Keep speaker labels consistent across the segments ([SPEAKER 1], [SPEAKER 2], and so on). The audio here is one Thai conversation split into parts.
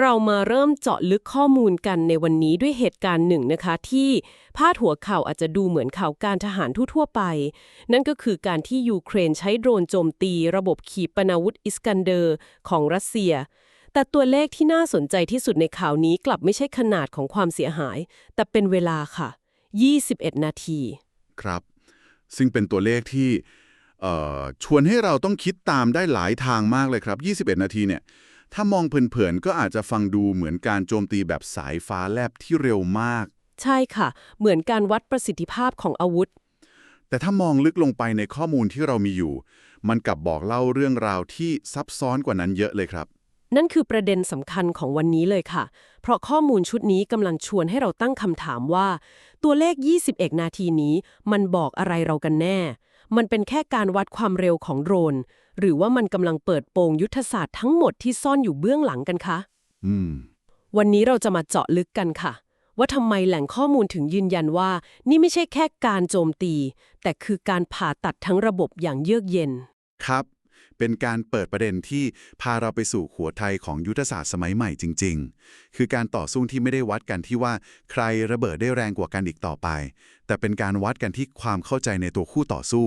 [SPEAKER 1] เรามาเริ่มเจาะลึกข้อมูลกันในวันนี้ด้วยเหตุการณ์หนึ่งนะคะ ที่พาดหัวข่าวอาจจะดูเหมือนข่าวการทหารทั่วๆไป นั่นก็คือการที่ยูเครนใช้โดรนโจมตี ระบบขีปนาวุธอิสกันเดอร์ของรัสเซีย แต่ตัวเลขที่น่าสนใจที่สุดในข่าวนี้กลับไม่ใช่ขนาดของความเสียหาย แต่เป็นเวลาค่ะ 21 นาที
[SPEAKER 2] ครับ ซึ่งเป็นตัวเลขที่ชวนให้เราต้องคิดตามได้หลายทางมากเลยครับ 21 นาทีเนี่ย ถ้ามองเผินๆก็อาจจะฟังดูเหมือนการโจมตีแบบสายฟ้าแลบที่เร็วมาก
[SPEAKER 1] ใช่ค่ะ เหมือนการวัดประสิทธิภาพของอาวุธ
[SPEAKER 2] แต่ถ้ามองลึกลงไปในข้อมูลที่เรามีอยู่ มันกลับบอกเล่าเรื่องราวที่ซับซ้อนกว่านั้นเยอะเลยครับ
[SPEAKER 1] นั่นคือประเด็นสำคัญของวันนี้เลยค่ะ เพราะข้อมูลชุดนี้กำลังชวนให้เราตั้งคำถามว่า ตัวเลข 21 นาทีนี้ มันบอกอะไรเรากันแน่ มันเป็นแค่การวัดความเร็วของโดรน หรือว่ามันกำลังเปิดโปงยุทธศาสตร์ทั้งหมดที่ซ่อนอยู่เบื้องหลังกันคะ
[SPEAKER 2] อืม
[SPEAKER 1] วันนี้เราจะมาเจาะลึกกันค่ะ ว่าทำไมแหล่งข้อมูลถึงยืนยันว่า นี่ไม่ใช่แค่การโจมตี แต่คือการผ่าตัดทั้งระบบอย่างเยือกเย็น
[SPEAKER 2] ครับ เป็นการเปิดประเด็นที่พาเราไปสู่หัวไทยของยุทธศาสตร์สมัยใหม่จริง ๆ คือการต่อสู้ที่ไม่ได้วัดกันที่ว่าใครระเบิดได้แรงกว่ากันอีกต่อไป แต่เป็นการวัดกันที่ความเข้าใจในตัวคู่ต่อสู้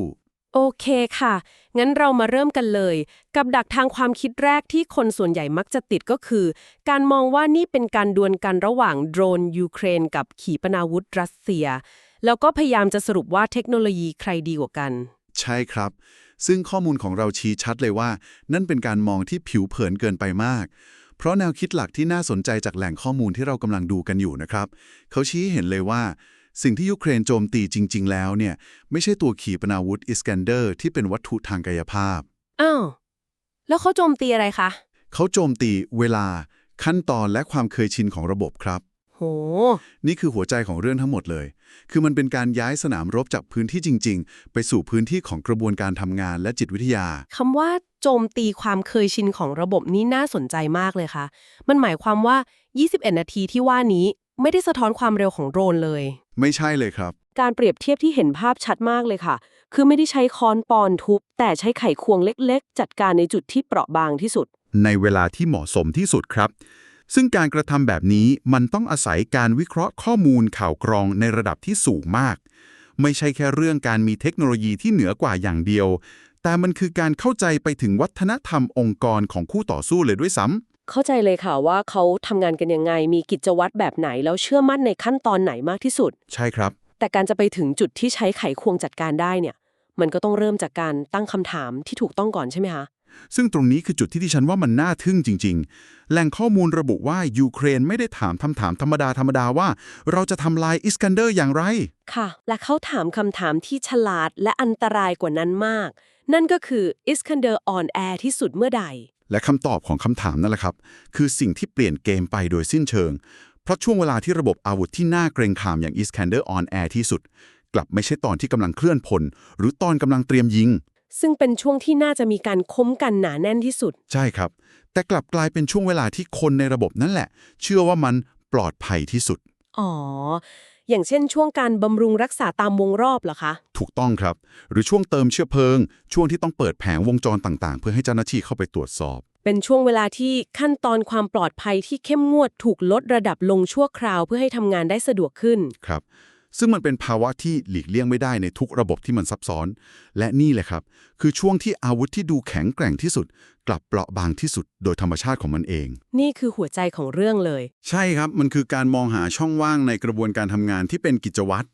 [SPEAKER 1] โอเคค่ะ งั้นเรามาเริ่มกันเลย กับดักทางความคิดแรกที่คนส่วนใหญ่มักจะติดก็คือ การมองว่านี่เป็นการดวลกันระหว่างโดรนยูเครน กับขีปนาวุธรัสเซีย แล้วก็พยายามจะสรุปว่าเทคโนโลยีใครดีกว่ากัน
[SPEAKER 2] ใช่ครับ ซึ่งข้อมูลของเราชี้ชัดเลยว่า นั่นเป็นการมองที่ผิวเผินเกินไปมาก เพราะแนวคิดหลักที่น่าสนใจจากแหล่งข้อมูลที่เรากำลังดูกันอยู่นะครับ เขาชี้เห็นเลยว่า สิ่งที่ยูเครนโจมตีจริง ๆ แล้วเนี่ย ไม่ใช่ตัวขีปนาวุธอิสกันเดอร์ที่เป็นวัตถุทางกายภาพ
[SPEAKER 1] อ้าว แล้วเขาโจมตีอะไรคะ
[SPEAKER 2] เขาโจมตีเวลาขั้นตอนและความเคยชินของระบบครับ
[SPEAKER 1] โห
[SPEAKER 2] นี่คือหัวใจของเรื่องทั้งหมดเลย คือมันเป็นการย้ายสนามรบจากพื้นที่จริง ๆ ไปสู่พื้นที่ของกระบวนการทำงานและจิตวิทยา
[SPEAKER 1] คำว่าโจมตีความเคยชินของระบบนี้น่าสนใจมากเลยค่ะ มันหมายความว่า 21 นาทีที่ว่านี้ ไม่ได้สะท้อนความเร็วของโดรนเลย
[SPEAKER 2] ไม่ใช่เลยครับ
[SPEAKER 1] การเปรียบเทียบที่เห็นภาพชัดมากเลยค่ะ คือไม่ได้ใช้ค้อนปอนทุบ แต่ใช้ไขควงเล็กๆ จัดการในจุดที่เปราะบางที่สุด
[SPEAKER 2] ในเวลาที่เหมาะสมที่สุดครับ ซึ่งการกระทำแบบนี้มันต้องอาศัยการวิเคราะห์ข้อมูลข่าวกรองในระดับที่สูงมาก ไม่ใช่แค่เรื่องการมีเทคโนโลยีที่เหนือกว่าอย่างเดียว แต่มันคือการเข้าใจไปถึงวัฒนธรรมองค์กรของคู่ต่อสู้เลยด้วยซ้ำ
[SPEAKER 1] เข้าใจเลยค่ะว่าเขาทำงานกันยังไง มีกิจวัตรแบบไหน แล้วเชื่อมั่นในขั้นตอนไหนมากที่สุด
[SPEAKER 2] ใช่ครับ
[SPEAKER 1] แต่การจะไปถึงจุดที่ใช้ไขควงจัดการได้เนี่ย มันก็ต้องเริ่มจากการตั้งคำถามที่ถูกต้องก่อนใช่ไหมคะ
[SPEAKER 2] ซึ่งตรงนี้คือจุดที่ดิฉันว่ามันน่าทึ่งจริง ๆ แหล่งข้อมูลระบุว่ายูเครนไม่ได้ถามคำถามธรรมดาธรรมดาว่า เราจะทำลายอิสกันเดอร์อย่างไร
[SPEAKER 1] ค่ะ และเขาถามคำถามที่ฉลาดและอันตรายกว่านั้นมาก นั่นก็คืออิสคันเดอร์ออนแอร์ที่สุดเมื่อใด
[SPEAKER 2] และคำตอบของคำถามนั่นแหละครับ คือสิ่งที่เปลี่ยนเกมไปโดยสิ้นเชิง เพราะช่วงเวลาที่ระบบอาวุธที่น่าเกรงขามอย่าง Iskander on Air ที่สุด กลับไม่ใช่ตอนที่กำลังเคลื่อนพล หรือตอนกำลังเตรียมยิง
[SPEAKER 1] ซึ่งเป็นช่วงที่น่าจะมีการค้มกันหนาแน่นที่สุด
[SPEAKER 2] ใช่ครับ แต่กลับกลายเป็นช่วงเวลาที่คนในระบบนั่นแหละ เชื่อว่ามันปลอดภัยที่สุด
[SPEAKER 1] อ๋อ อย่างเช่นช่วงการบำรุงรักษาตามวงรอบเหรอคะ
[SPEAKER 2] ถูกต้องครับ หรือช่วงเติมเชื้อเพลิง ช่วงที่ต้องเปิดแผงวงจรต่างๆ เพื่อให้เจ้าหน้าที่เข้าไปตรวจสอบ
[SPEAKER 1] เป็นช่วงเวลาที่ขั้นตอนความปลอดภัยที่เข้มงวดถูกลดระดับลงชั่วคราวเพื่อให้ทำงานได้สะดวกขึ้น
[SPEAKER 2] ครับ ซึ่งมันเป็นภาวะที่หลีกเลี่ยงไม่ได้ในทุกระบบที่มันซับซ้อน และนี่แหละครับ คือช่วงที่อาวุธที่ดูแข็งแกร่งที่สุด กลับเปราะบางที่สุดโดยธรรมชาติของมันเอง
[SPEAKER 1] นี่คือหัวใจของเรื่องเลย
[SPEAKER 2] ใช่ครับมันคือการมองหาช่องว่างในกระบวนการทำงานที่เป็นกิจวัตร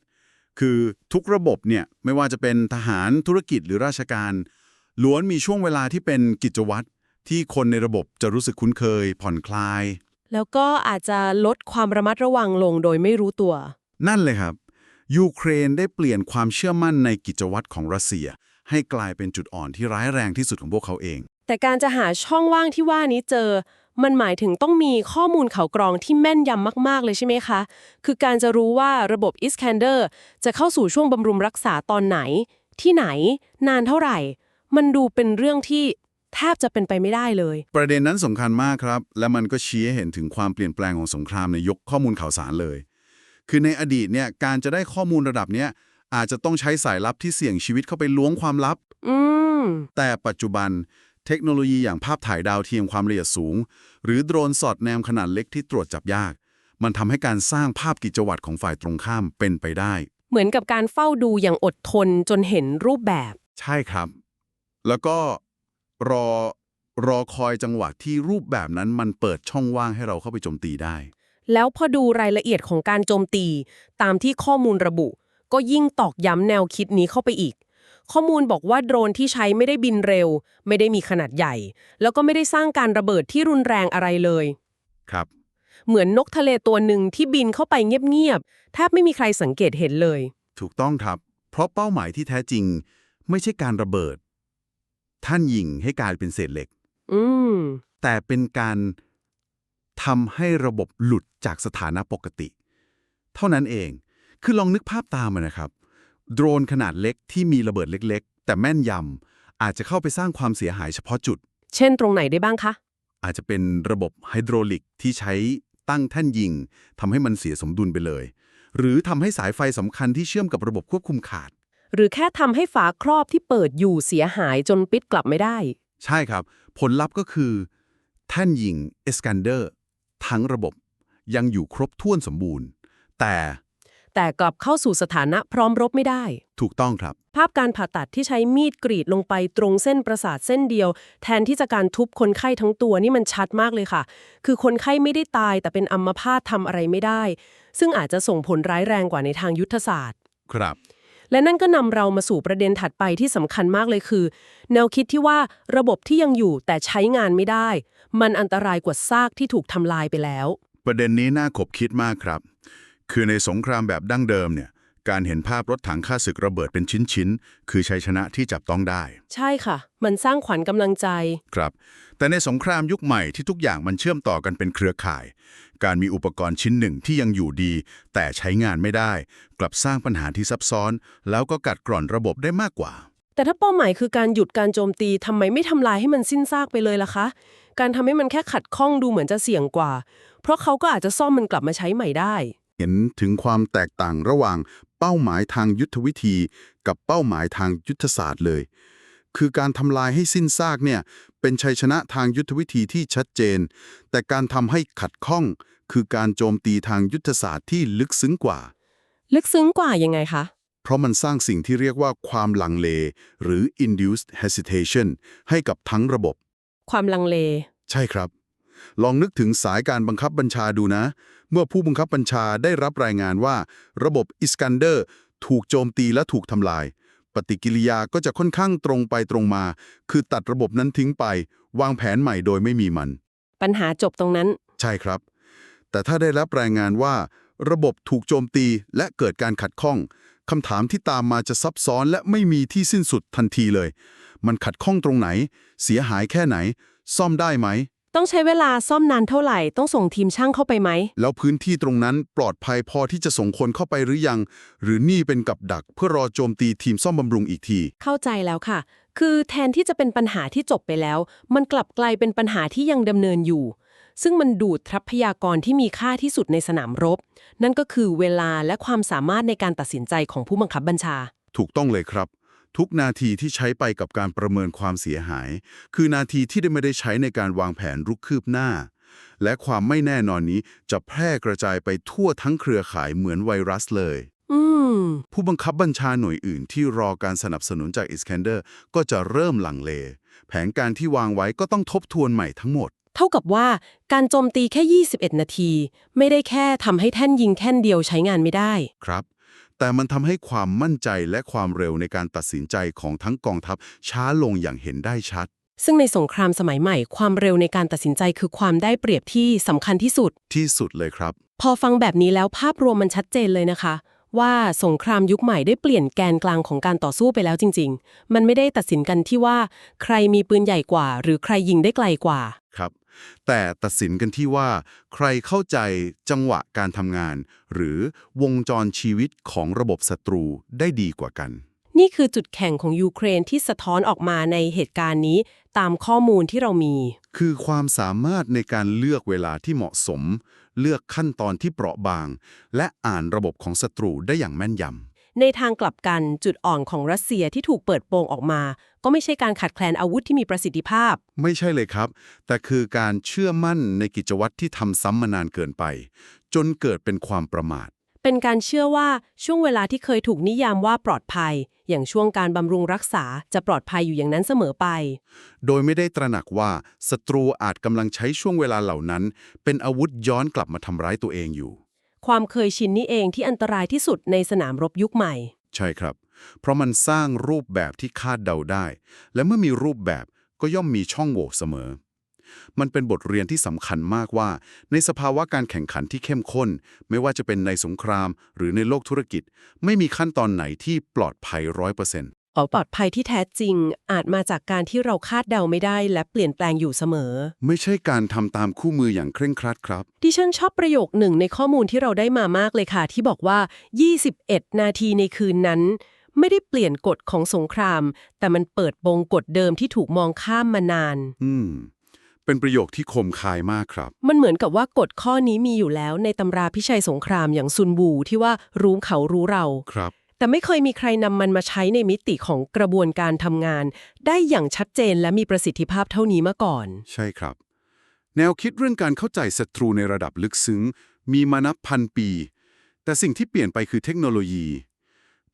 [SPEAKER 2] คือทุกระบบเนี่ยไม่ว่าจะเป็นทหารธุรกิจหรือราชการ ล้วนมีช่วงเวลาที่เป็นกิจวัตรที่คนในระบบจะรู้สึกคุ้นเคย ผ่อนคลาย
[SPEAKER 1] แล้วก็อาจจะลดความระมัดระวังลงโดยไม่รู้ตัว
[SPEAKER 2] นั่นเลยครับ ยูเครนได้เปลี่ยนความเชื่อมั่นในกิจวัตรของรัสเซีย ให้กลายเป็นจุดอ่อนที่ร้ายแรงที่สุดของพวกเขาเอง
[SPEAKER 1] แต่การจะหาช่องว่างที่ว่านี้เจอ มันหมายถึงต้องมีข้อมูลข่าวกรองที่แม่นยำมาก ๆ เลยใช่ไหมคะ คือการจะรู้ว่าระบบ Iskander จะเข้าสู่ช่วงบำรุงรักษาตอนไหน ที่ไหน นานเท่าไหร่ มันดูเป็นเรื่องที่แทบจะเป็นไปไม่ได้เลย
[SPEAKER 2] ประเด็นนั้นสำคัญมากครับ และมันก็ชี้ให้เห็นถึงความเปลี่ยนแปลงของสงครามในยกข้อมูลข่าวสารเลย คือในอดีตเนี่ยการจะได้ข้อมูลระดับเนี้ยอาจจะต้องใช้สายลับที่เสี่ยงชีวิตเข้าไปล้วงความลับ
[SPEAKER 1] อืม
[SPEAKER 2] แต่ปัจจุบันเทคโนโลยีอย่างภาพถ่ายดาวเทียมความละเอียดสูง หรือโดรนสอดแนมขนาดเล็กที่ตรวจจับยาก มันทำให้การสร้างภาพกิจวัตรของฝ่ายตรงข้ามเป็นไปได้
[SPEAKER 1] เหมือนกับการเฝ้าดูอย่างอดทนจนเห็นรูปแบบ
[SPEAKER 2] ใช่ครับ แล้วก็รอรอคอยจังหวะที่รูปแบบนั้นมันเปิดช่องว่างให้เราเข้าไปโจมตีได้
[SPEAKER 1] แล้วพอดูรายละเอียดของการโจมตี ตามที่ข้อมูลระบุ ก็ยิ่งตอกย้ำแนวคิดนี้เข้าไปอีก ข้อมูลบอกว่าโดรนที่ใช้ไม่ได้บินเร็ว ไม่ได้มีขนาดใหญ่ แล้วก็ไม่ได้สร้างการระเบิดที่รุนแรงอะไรเลย
[SPEAKER 2] ครับ
[SPEAKER 1] เหมือนนกทะเลตัวหนึ่งที่บินเข้าไปเงียบๆแทบไม่มีใครสังเกตเห็นเลย
[SPEAKER 2] ถูกต้องครับ เพราะเป้าหมายที่แท้จริง ไม่ใช่การระเบิด ท่านยิงให้กลายเป็นเศษเหล็ก
[SPEAKER 1] อืม
[SPEAKER 2] แต่เป็นการทำให้ระบบหลุด จากสถานะปกติ เท่านั้นเอง คือลองนึกภาพตามมานะครับ โดรนขนาดเล็กที่มีระเบิดเล็กๆ แต่แม่นยำอาจจะเข้าไปสร้างความเสียหายเฉพาะจุด
[SPEAKER 1] เช่นตรงไหนได้บ้างคะ
[SPEAKER 2] อาจจะเป็นระบบไฮโดรลิกที่ใช้ตั้งแท่นยิงทำให้มันเสียสมดุลไปเลย หรือทำให้สายไฟสำคัญที่เชื่อมกับระบบควบคุมขาด
[SPEAKER 1] หรือแค่ทำให้ฝาครอบที่เปิดอยู่เสียหายจนปิดกลับไม่ได้
[SPEAKER 2] ใช่ครับ ผลลัพธ์ก็คือ แท่นยิงเอสกันเดอร์ทั้งระบบ ยังอยู่ครบถ้วนสมบูรณ์ แต่
[SPEAKER 1] แต่กลับเข้าสู่สถานะพร้อมรบไม่ได้
[SPEAKER 2] ถูกต้องครับ
[SPEAKER 1] ภาพการผ่าตัดที่ใช้มีดกรีดลงไปตรงเส้นประสาทเส้นเดียว แทนที่จะการทุบคนไข้ทั้งตัวนี่มันชัดมากเลยค่ะ คือคนไข้ไม่ได้ตายแต่เป็นอัมพาตทำอะไรไม่ได้ ซึ่งอาจจะส่งผลร้ายแรงกว่าในทางยุทธศาสตร์
[SPEAKER 2] ครับ
[SPEAKER 1] และนั่นก็นำเรามาสู่ประเด็นถัดไปที่สำคัญมากเลยคือ แนวคิดที่ว่าระบบที่ยังอยู่แต่ใช้งานไม่ได้ มันอันตรายกว่าซากที่ถูกทำลายไปแล้ว
[SPEAKER 2] ประเด็นนี้น่าขบคิดมากครับ คือในสงครามแบบดั้งเดิมเนี่ยการเห็นภาพรถถังฆ่าศึกระเบิดเป็นชิ้น ๆ คือชัยชนะที่จับต้องได้
[SPEAKER 1] ใช่ค่ะ มันสร้างขวัญกำลังใจ
[SPEAKER 2] ครับ แต่ในสงครามยุคใหม่ที่ทุกอย่างมันเชื่อมต่อกันเป็นเครือข่าย การมีอุปกรณ์ชิ้นหนึ่งที่ยังอยู่ดี แต่ใช้งานไม่ได้ กลับสร้างปัญหาที่ซับซ้อน แล้วก็กัดกร่อนระบบได้มากกว่า
[SPEAKER 1] แต่ถ้าเป้าหมายคือการหยุดการโจมตีทำไมไม่ทำลายให้มันสิ้นซากไปเลยล่ะคะ การทำให้มันแค่ขัดข้องดูเหมือนจะเสี่ยงกว่า เพราะเขาก็อาจจะซ่อมมันกลับมาใช้ใหม่ได้
[SPEAKER 2] เห็นถึงความแตกต่างระหว่างเป้าหมายทางยุทธวิธี กับเป้าหมายทางยุทธศาสตร์เลย คือการทำลายให้สิ้นซากเนี่ยเป็นชัยชนะทางยุทธวิธีที่ชัดเจน แต่การทำให้ขัดข้อง คือการโจมตีทางยุทธศาสตร์ที่ลึกซึ้งกว่า
[SPEAKER 1] ลึกซึ้งกว่ายังไงคะ
[SPEAKER 2] เพราะมันสร้างสิ่งที่เรียกว่าความลังเล หรือ induced hesitation ให้กับทั้งระบบ
[SPEAKER 1] ความลังเล
[SPEAKER 2] ใช่ครับ ลองนึกถึงสายการบังคับบัญชาดูนะ เมื่อผู้บังคับบัญชาได้รับรายงานว่า ระบบอิสกันเดอร์ ถูกโจมตีและถูกทำลาย ปฏิกิริยาก็จะค่อนข้างตรงไปตรงมา คือตัดระบบนั้นทิ้งไป วางแผนใหม่โดยไม่มีมัน
[SPEAKER 1] ปัญหาจบตรงนั้น
[SPEAKER 2] ใช่ครับ แต่ถ้าได้รับรายงานว่า ระบบถูกโจมตีและเกิดการขัดข้องคำถามที่ตามมาจะซับซ้อนและไม่มีที่สิ้นสุดทันทีเลย มันขัดข้องตรงไหน เสียหายแค่ไหน ซ่อมได้ไหม
[SPEAKER 1] ต้องใช้เวลาซ่อมนานเท่าไหร่ ต้องส่งทีมช่างเข้าไปไหม
[SPEAKER 2] แล้วพื้นที่ตรงนั้นปลอดภัยพอที่จะส่งคนเข้าไปหรือยัง หรือนี่เป็นกับดักเพื่อรอโจมตีทีมซ่อมบำรุงอีกที
[SPEAKER 1] เข้าใจแล้วค่ะ คือแทนที่จะเป็นปัญหาที่จบไปแล้ว มันกลับกลายเป็นปัญหาที่ยังดำเนินอยู่ ซึ่งมันดูดทรัพยากรที่มีค่าที่สุดในสนามรบ นั่นก็คือเวลาและความสามารถในการตัดสินใจของผู้บังคับบัญชา
[SPEAKER 2] ถูกต้องเลยครับ ทุกนาทีที่ใช้ไปกับการประเมินความเสียหาย คือนาทีที่ได้ไม่ได้ใช้ในการวางแผนรุกคืบหน้า และความไม่แน่นอนนี้จะแพร่กระจายไปทั่วทั้งเครือข่ายเหมือนไวรัสเลย
[SPEAKER 1] อืม
[SPEAKER 2] ผู้บังคับบัญชาหน่วยอื่นที่รอการสนับสนุนจากอิสแคนเดอร์ก็จะเริ่มลังเล แผนการที่วางไว้ก็ต้องทบทวนใหม่ทั้งหมด
[SPEAKER 1] เท่ากับว่าการโจมตีแค่ 21 นาที ไม่ได้แค่ทำให้แท่นยิงแท่นเดียวใช้งานไม่ได้
[SPEAKER 2] ครับ แต่มันทำให้ความมั่นใจและความเร็วในการตัดสินใจของทั้งกองทัพช้าลงอย่างเห็นได้ชัด
[SPEAKER 1] ซึ่งในสงครามสมัยใหม่ ความเร็วในการตัดสินใจคือความได้เปรียบที่สำคัญที่สุด
[SPEAKER 2] ที่สุดเลยครับ
[SPEAKER 1] พอฟังแบบนี้แล้วภาพรวมมันชัดเจนเลยนะคะ ว่าสงครามยุคใหม่ได้เปลี่ยนแกนกลางของการต่อสู้ไปแล้วจริง ๆ มันไม่ได้ตัดสินกันที่ว่า ใครมีปืนใหญ่กว่า หรือใครยิงได้ไกลกว่า
[SPEAKER 2] ครับ แต่ตัดสินกันที่ว่า ใครเข้าใจจังหวะการทำงาน หรือวงจรชีวิตของระบบศัตรูได้ดีกว่ากัน
[SPEAKER 1] นี่คือจุดแข่งของยูเครนที่สะท้อนออกมาในเหตุการณ์นี้ตามข้อมูลที่เรามี
[SPEAKER 2] คือความสามารถในการเลือกเวลาที่เหมาะสม เลือกขั้นตอนที่เปราะบาง และอ่านระบบของศัตรูได้อย่างแม่นยำ
[SPEAKER 1] ในทางกลับกันจุดอ่อนของรัสเซียที่ถูกเปิดโปงออกมา ก็ก็ไม่ใช่การขาดแคลนอาวุธที่มีประสิทธิภาพ
[SPEAKER 2] ไม่ใช่เลยครับ แต่คือการเชื่อมั่นในกิจวัตรที่ทำซ้ำมานานเกินไป จนเกิดเป็นความประมาท
[SPEAKER 1] เป็นการเชื่อว่าช่วงเวลาที่เคยถูกนิยามว่าปลอดภัย อย่างช่วงการบำรุงรักษาจะปลอดภัยอยู่อย่างนั้นเสมอไป
[SPEAKER 2] โดยไม่ได้ตระหนักว่าศัตรูอาจกำลังใช้ช่วงเวลาเหล่านั้น เป็นอาวุธย้อนกลับมาทำร้ายตัวเองอยู่
[SPEAKER 1] ความเคยชินนี่เองที่อันตรายที่สุดในสนามรบยุคใหม่
[SPEAKER 2] ใช่ครับ เพราะมันสร้างรูปแบบที่คาดเดาได้ และเมื่อมีรูปแบบก็ย่อมมีช่องโหว่เสมอ มันเป็นบทเรียนที่สำคัญมากว่า ในสภาวะการแข่งขันที่เข้มข้น ไม่ว่าจะเป็นในสงคราม หรือในโลกธุรกิจ ไม่มีขั้นตอนไหนที่ปลอดภัยร้อยเปอร์เซ็นต์
[SPEAKER 1] ออกปลอดภัยที่แท้จริง อาจมาจากการที่เราคาดเดาไม่ได้ และเปลี่ยนแปลงอยู่เสมอ
[SPEAKER 2] ไม่ใช่การทำตามคู่มืออย่างเคร่งครัดครับ
[SPEAKER 1] ดิฉันชอบประโยคหนึ่งในข้อมูลที่เราได้มามากเลยค่ะ ที่บอกว่า 21 นาทีในคืนนั้น ไม่ได้เปลี่ยนกฎของสงคราม แต่มันเปิดบงกฎเดิมที่ถูกมองข้ามมานาน
[SPEAKER 2] อืม เป็นประโยคที่คมคายมากครับ
[SPEAKER 1] มันเหมือนกับว่ากฎข้อนี้มีอยู่แล้วในตำราพิชัยสงครามอย่างซุนวูที่ว่ารู้เขารู้เรา
[SPEAKER 2] ครับ
[SPEAKER 1] แต่ไม่เคยมีใครนำมันมาใช้ในมิติของกระบวนการทำงาน ได้อย่างชัดเจนและมีประสิทธิภาพเท่านี้มาก่อน
[SPEAKER 2] ใช่ครับ แนวคิดเรื่องการเข้าใจศัตรูในระดับลึกซึ้ง มีมานับพันปี แต่สิ่งที่เปลี่ยนไปคือเทคโนโลยี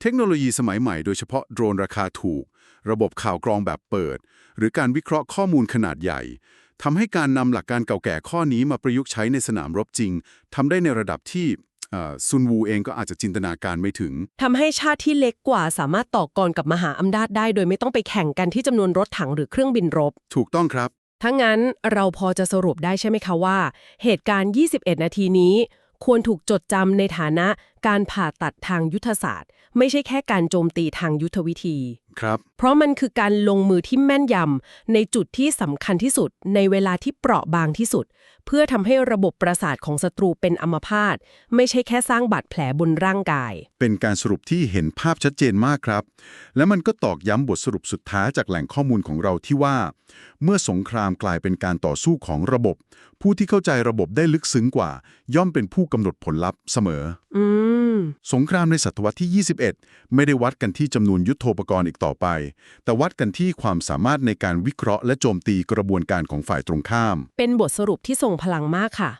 [SPEAKER 2] เทคโนโลยีสมัยใหม่โดยเฉพาะโดรนราคาถูก ระบบข่าวกรองแบบเปิด หรือการวิเคราะห์ข้อมูลขนาดใหญ่ทำให้การนำหลักการเก่าแก่ข้อนี้มาประยุกต์ใช้ในสนามรบจริงทำได้ในระดับที่เอ่อซุนวูเองก็อาจจะจินตนาการไม่ถึง
[SPEAKER 1] ทำให้ชาติที่เล็กกว่าสามารถต่อกรกับมหาอำนาจได้ โดยไม่ต้องไปแข่งกันที่จำนวนรถถังหรือเครื่องบินรบ
[SPEAKER 2] ถูกต้องครับ
[SPEAKER 1] ถ้างั้นเราพอจะสรุปได้ใช่ไหมคะว่า เหตุการณ์ 21 นาทีนี้ ควรถูกจดจำในฐานะการผ่าตัดทางยุทธศาสตร์ ไม่ใช่แค่การโจมตีทางยุทธวิธี
[SPEAKER 2] ครับ
[SPEAKER 1] เพราะมันคือการลงมือที่แม่นยำในจุดที่สำคัญที่สุด ในเวลาที่เปราะบางที่สุด เพื่อทำให้ระบบประสาทของศัตรูเป็นอัมพาตไม่ใช่แค่สร้างบาดแผลบนร่างกาย
[SPEAKER 2] เป็นการสรุปที่เห็นภาพชัดเจนมากครับ และมันก็ตอกย้ำบทสรุปสุดท้ายจากแหล่งข้อมูลของเราที่ว่า เมื่อสงครามกลายเป็นการต่อสู้ของระบบ ผู้ที่เข้าใจระบบได้ลึกซึ้งกว่า ย่อมเป็นผู้กำหนดผลลัพธ์เสมอ
[SPEAKER 1] อืม
[SPEAKER 2] สงครามในศตวรรษที่ 21 ไม่ได้วัดกันที่จำนวนยุทโธปกรณ์อีกต่อไป แต่วัดกันที่ความสามารถในการวิเคราะห์และโจมตีกระบวนการของฝ่ายตรงข้าม
[SPEAKER 1] เป็นบทสรุปที่ทรงพลังมากค่ะ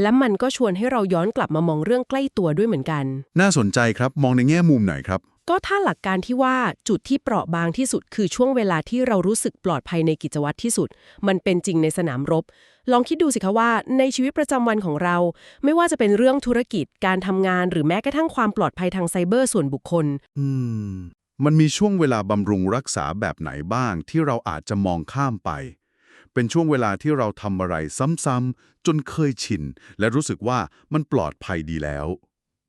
[SPEAKER 1] และมันก็ชวนให้เราย้อนกลับมามองเรื่องใกล้ตัวด้วยเหมือนกัน
[SPEAKER 2] น่าสนใจครับมองในแง่มุมไหนครับ
[SPEAKER 1] ก็ถ้าหลักการที่ว่าจุดที่เปราะบางที่สุด คือช่วงเวลาที่เรารู้สึกปลอดภัยในกิจวัตรที่สุด มันเป็นจริงในสนามรบ ลองคิดดูสิคะว่า ในชีวิตประจำวันของเรา ไม่ว่าจะเป็นเรื่องธุรกิจการทำงาน หรือแม้กระทั่งความปลอดภัยทางไซเบอร์ส่วนบุคคล
[SPEAKER 2] อืม มันมีช่วงเวลาบำรุงรักษาแบบไหนบ้างที่เราอาจจะมองข้ามไป เป็นช่วงเวลาที่เราทำอะไรซ้ำๆจนเคยชิน และรู้สึกว่ามันปลอดภัยดีแล้ว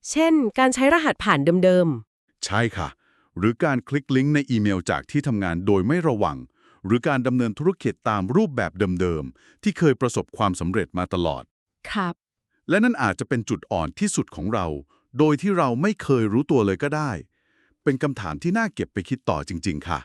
[SPEAKER 1] เช่น การใช้รหัสผ่านเดิม
[SPEAKER 2] ใช่ค่ะ หรือการคลิกลิงก์ในอีเมลจากที่ทำงานโดยไม่ระวัง หรือการดำเนินธุรกิจตามรูปแบบเดิมๆ ที่เคยประสบความสำเร็จมาตลอด
[SPEAKER 1] ๆครับ
[SPEAKER 2] และนั่นอาจจะเป็นจุดอ่อนที่สุดของเรา โดยที่เราไม่เคยรู้ตัวเลยก็ได้ เป็นคำถามที่น่าเก็บไปคิดต่อจริง ๆ ค่ะ